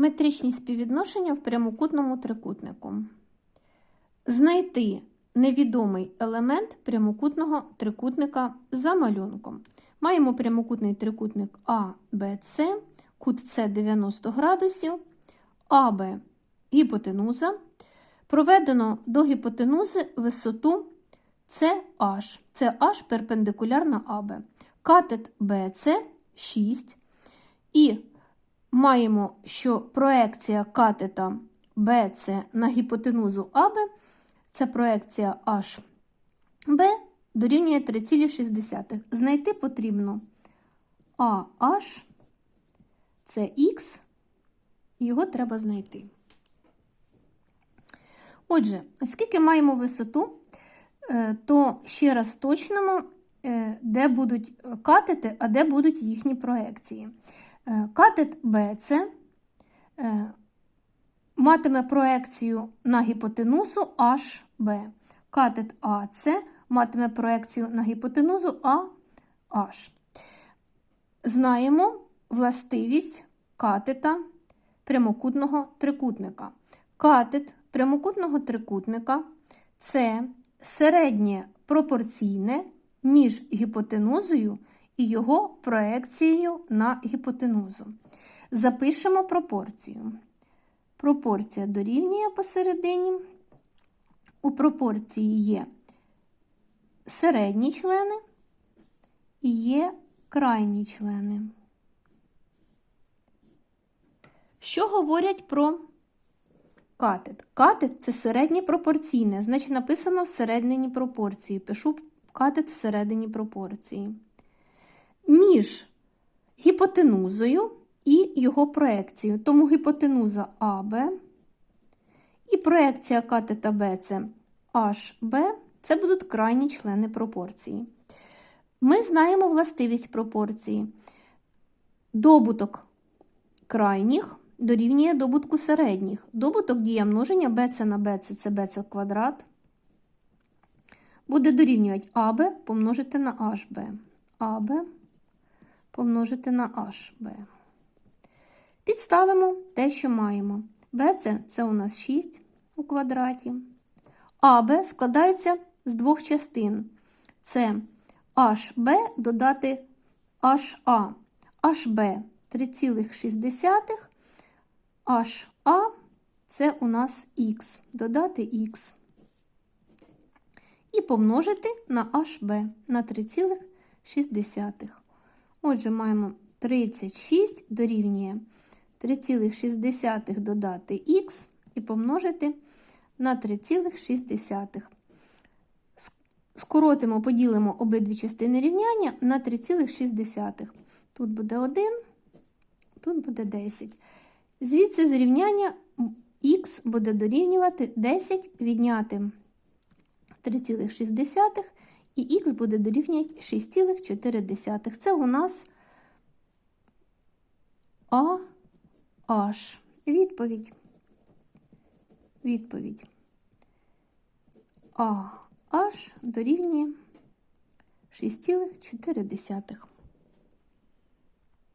Метричні співвідношення в прямокутному трикутнику. Знайти невідомий елемент прямокутного трикутника за малюнком. Маємо прямокутний трикутник А, Б, кут С 90 градусів, АБ гіпотенуза. Проведено до гіпотенузи висоту CH. CH перпендикулярна АБ. Катет BC 6. І маємо, що проекція катета BC на гіпотенузу АБ це проекція HB дорівнює 3,6. Знайти потрібно AH, це Х, його треба знайти. Отже, оскільки маємо висоту, е, то ще раз точнемо, е, де будуть катети, а де будуть їхні проекції. Е, Катет BC матиме проекцію на гіпотенузу HB. Катет AC матиме проекцію на гіпотенузу AH. Знаємо властивість катета прямокутного трикутника. Катет прямокутного трикутника це середнє пропорційне між гіпотенузою і його проекцією на гіпотенузу. Запишемо пропорцію. Пропорція дорівнює посередині. У пропорції є середні члени і є крайні члени. Що говорять про катет? Катет це середнє пропорційне, значить написано всередині пропорції. Пишу катет всередині пропорції. Між гіпотенузою і його проекцією. Тому гіпотенуза АБ і проекція катета Б це HB, це будуть крайні члени пропорції. Ми знаємо властивість пропорції. Добуток крайніх дорівнює добутку середніх. Добуток дія множення BC на BC це BC квадрат. Буде дорівнювати АБ помножити на HB. АБ помножити на HB. Підставимо те, що маємо. BC це у нас 6 у квадраті. АБ складається з двох частин. Це HB додати HA. HB 3,6. HA це у нас Х. Додати Х. І помножити на HB на 3,6. Отже, маємо 36 дорівнює 3,6 додати х і помножити на 3,6. Скоротимо, поділимо обидві частини рівняння на 3,6. Тут буде 1, тут буде 10. Звідси з рівняння х буде дорівнювати 10 відняти 3,6 і х буде дорівнювати 6,4. Це у нас AH. Відповідь. Відповідь. AH дорівнює 6,4.